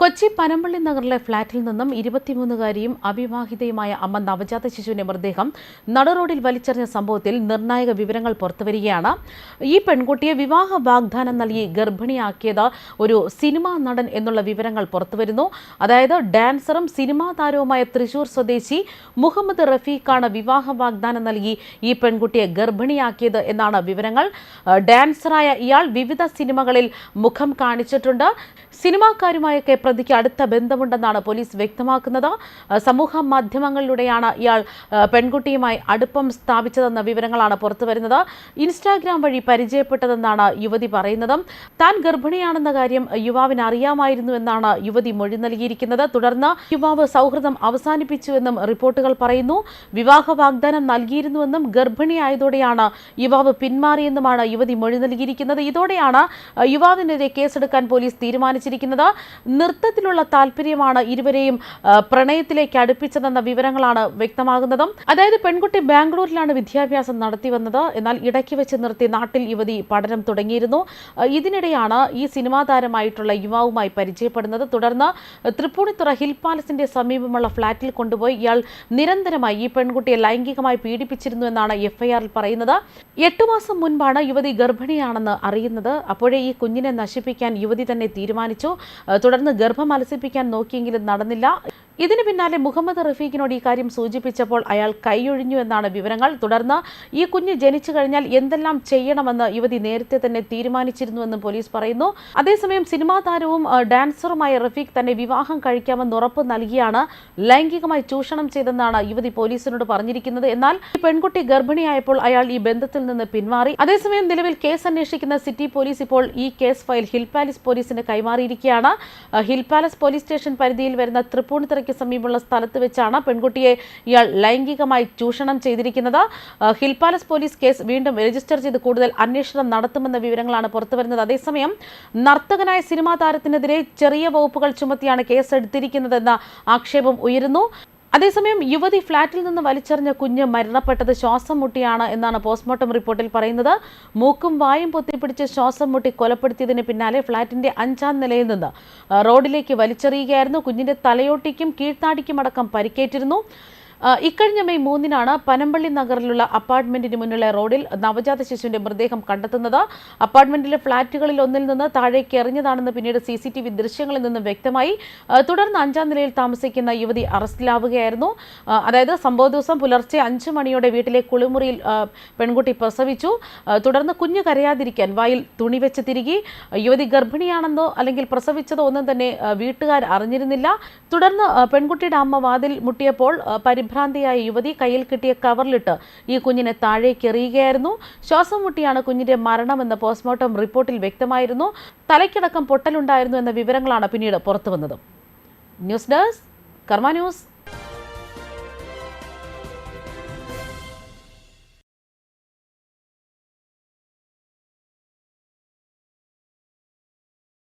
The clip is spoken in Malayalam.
കൊച്ചി പനമ്പള്ളി നഗറിലെ ഫ്ളാറ്റിൽ നിന്നും ഇരുപത്തിമൂന്നുകാരിയും അവിവാഹിതയുമായ അമ്മ നവജാത ശിശുവിന്റെ മൃതദേഹം നടുറോഡിൽ വലിച്ചെറിഞ്ഞ സംഭവത്തിൽ നിർണായക വിവരങ്ങൾ പുറത്തുവരികയാണ്. ഈ പെൺകുട്ടിയെ വിവാഹ വാഗ്ദാനം നൽകി ഗർഭിണിയാക്കിയത് ഒരു സിനിമാ നടൻ എന്നുള്ള വിവരങ്ങൾ പുറത്തുവരുന്നു. അതായത് ഡാൻസറും സിനിമാ താരവുമായ തൃശൂർ സ്വദേശി മുഹമ്മദ് റഫീഖാണ് വിവാഹ വാഗ്ദാനം നൽകി ഈ പെൺകുട്ടിയെ ഗർഭിണിയാക്കിയത് എന്നാണ് വിവരങ്ങൾ. ഡാൻസറായ ഇയാൾ വിവിധ സിനിമകളിൽ മുഖം കാണിച്ചിട്ടുണ്ട്. സിനിമാക്കാരുമായൊക്കെ പ്രതിക്ക് അടുത്ത ബന്ധമുണ്ടെന്നാണ് പോലീസ് വ്യക്തമാക്കുന്നത്. സമൂഹ മാധ്യമങ്ങളിലൂടെയാണ് ഇയാൾ പെൺകുട്ടിയുമായി അടുപ്പം സ്ഥാപിച്ചതെന്ന വിവരങ്ങളാണ് പുറത്തുവരുന്നത്. ഇൻസ്റ്റാഗ്രാം വഴി പരിചയപ്പെട്ടതെന്നാണ് യുവതി പറയുന്നത്. താൻ ഗർഭിണിയാണെന്ന കാര്യം യുവാവിന് അറിയാമായിരുന്നു എന്നാണ് യുവതി മൊഴി നൽകിയിരിക്കുന്നത്. തുടർന്ന് യുവാവ് സൗഹൃദം അവസാനിപ്പിച്ചുവെന്നും റിപ്പോർട്ടുകൾ പറയുന്നു. വിവാഹ വാഗ്ദാനം നൽകിയിരുന്നുവെന്നും ഗർഭിണിയായതോടെയാണ് യുവാവ് പിന്മാറിയെന്നുമാണ് യുവതി മൊഴി നൽകിയിരിക്കുന്നത്. ഇതോടെയാണ് യുവാവിനെതിരെ കേസെടുക്കാൻ പോലീസ് തീരുമാനിച്ചിരിക്കുന്നത്. നൃത്തത്തിലുള്ള താല്പര്യമാണ് ഇരുവരെയും പ്രണയത്തിലേക്ക് അടുപ്പിച്ചതെന്ന വിവരങ്ങളാണ് വ്യക്തമാകുന്നതും. അതായത് പെൺകുട്ടി ബാംഗ്ലൂരിലാണ് വിദ്യാഭ്യാസം നടത്തി വന്നത് എന്നാൽ ഇടയ്ക്ക് വെച്ച് നിർത്തി നാട്ടിൽ യുവതി പഠനം തുടങ്ങിയിരുന്നു. ഇതിനിടെയാണ് ഈ സിനിമാ താരമായിട്ടുള്ള യുവാവുമായി പരിചയപ്പെടുന്നത്. തുടർന്ന് തൃപ്പൂണിത്തുറ ഹിൽ പാലസിന്റെ സമീപമുള്ള ഫ്ളാറ്റിൽ കൊണ്ടുപോയി ഇയാൾ നിരന്തരമായി ഈ പെൺകുട്ടിയെ ലൈംഗികമായി പീഡിപ്പിച്ചിരുന്നു എന്നാണ് എഫ്ഐആറിൽ പറയുന്നത്. എട്ടു മാസം മുൻപാണ് യുവതി ഗർഭിണിയാണെന്ന് അറിയുന്നത്. അപ്പോഴേ ഈ കുഞ്ഞിനെ നശിപ്പിക്കാൻ യുവതി തന്നെ തീരുമാനിച്ചു. തുടർന്ന് ഗർഭം അലസിപ്പിക്കാൻ നോക്കിയെങ്കിലും നടന്നില്ല. ഇതിന് പിന്നാലെ മുഹമ്മദ് റഫീഖിനോട് ഈ കാര്യം സൂചിപ്പിച്ചപ്പോൾ അയാൾ കൈയൊഴിഞ്ഞു എന്നാണ് വിവരങ്ങൾ. തുടർന്ന് ഈ കുഞ്ഞ് ജനിച്ചു കഴിഞ്ഞാൽ എന്തെല്ലാം ചെയ്യണമെന്ന് യുവതി നേരത്തെ തന്നെ തീരുമാനിച്ചിരുന്നുവെന്നും പോലീസ് പറയുന്നു. അതേസമയം സിനിമാ താരവും ഡാൻസറുമായ റഫീഖ് തന്നെ വിവാഹം കഴിക്കാമെന്ന് ഉറപ്പ് നൽകിയാണ് ലൈംഗികമായി ചൂഷണം ചെയ്തെന്നാണ് യുവതി പോലീസിനോട് പറഞ്ഞിരിക്കുന്നത്. എന്നാൽ ഈ പെൺകുട്ടി ഗർഭിണിയായപ്പോൾ അയാൾ ഈ ബന്ധത്തിൽ നിന്ന് പിന്മാറി അതേസമയം നിലവിൽ കേസ് അന്വേഷിക്കുന്ന സിറ്റി പോലീസ് ഇപ്പോൾ ഈ കേസ് ഫയൽ ഹിൽ പാലസ് പോലീസിന് കൈമാറിയിരിക്കുകയാണ്. ഹിൽ പാലസ് പോലീസ് സ്റ്റേഷൻ പരിധിയിൽ വരുന്ന തൃപ്പൂണിത്തുറയ്ക്ക് സമീപമുള്ള സ്ഥലത്ത് വെച്ചാണ് പെൺകുട്ടിയെ ഇയാൾ ലൈംഗികമായി ചൂഷണം ചെയ്തിരിക്കുന്നത്. ഹിൽ പാലസ് പോലീസ് കേസ് വീണ്ടും രജിസ്റ്റർ ചെയ്ത് കൂടുതൽ അന്വേഷണം നടത്തുമെന്ന വിവരങ്ങളാണ് പുറത്തുവരുന്നത്. അതേസമയം നർത്തകനായ സിനിമാ താരത്തിനെതിരെ ചെറിയ വകുപ്പുകൾ ചുമത്തിയാണ് കേസ് എടുത്തിരിക്കുന്നതെന്ന ആക്ഷേപം ഉയരുന്നു. അതേസമയം യുവതി ഫ്ളാറ്റിൽ നിന്ന് വലിച്ചെറിഞ്ഞ കുഞ്ഞ് മരണപ്പെട്ടത് ശ്വാസം മുട്ടിയാണ് എന്നാണ് പോസ്റ്റ്മോർട്ടം റിപ്പോർട്ടിൽ പറയുന്നത്. മൂക്കും വായും പൊത്തിപ്പിടിച്ച് ശ്വാസം മുട്ടി കൊലപ്പെടുത്തിയതിന് പിന്നാലെ ഫ്ളാറ്റിന്റെ അഞ്ചാം നിലയിൽ നിന്ന് റോഡിലേക്ക് വലിച്ചെറിയുകയായിരുന്നു. കുഞ്ഞിന്റെ തലയോട്ടിക്കും കീഴ്ത്താടിക്കും അടക്കം പരിക്കേറ്റിരുന്നു. ഇക്കഴിഞ്ഞ മെയ് മൂന്നിനാണ് പനമ്പള്ളി നഗറിലുള്ള അപ്പാർട്ട്മെന്റിന് മുന്നിലെ റോഡിൽ നവജാത ശിശുവിന്റെ മൃതദേഹം കണ്ടെത്തുന്നത്. അപ്പാർട്ട്മെന്റിലെ ഫ്ളാറ്റുകളിൽ ഒന്നിൽ നിന്ന് താഴേക്ക് എറിഞ്ഞതാണെന്ന് പിന്നീട് സി സി ടി വി ദൃശ്യങ്ങളിൽ നിന്നും വ്യക്തമായി. തുടർന്ന് അഞ്ചാം നിലയിൽ താമസിക്കുന്ന യുവതി അറസ്റ്റിലാവുകയായിരുന്നു. അതായത് സംഭവ ദിവസം പുലർച്ചെ അഞ്ച് മണിയോടെ വീട്ടിലെ കുളിമുറിയിൽ പെൺകുട്ടി പ്രസവിച്ചു. തുടർന്ന് കുഞ്ഞു കരയാതിരിക്കാൻ വായിൽ തുണി വെച്ച് തിരികെ. യുവതി ഗർഭിണിയാണെന്നോ അല്ലെങ്കിൽ പ്രസവിച്ചതോ ഒന്നും തന്നെ വീട്ടുകാർ അറിഞ്ഞിരുന്നില്ല. തുടർന്ന് പെൺകുട്ടിയുടെ അമ്മ വാതിൽ മുട്ടിയപ്പോൾ ആ, പരിഭ്രാന്തിയായ യുവതി കയ്യിൽ കിട്ടിയ കവറിലിട്ട് ഈ കുഞ്ഞിനെ താഴേക്ക് എറിയുകയായിരുന്നു. ശ്വാസം മുട്ടിയാണ് കുഞ്ഞിന്റെ മരണമെന്ന് പോസ്റ്റ്മോർട്ടം റിപ്പോർട്ടിൽ വ്യക്തമായിരുന്നു. തലയ്ക്കടക്കം പൊട്ടലുണ്ടായിരുന്നു എന്ന വിവരങ്ങളാണ് പിന്നീട് പുറത്തുവന്നത്. News desk Karma news.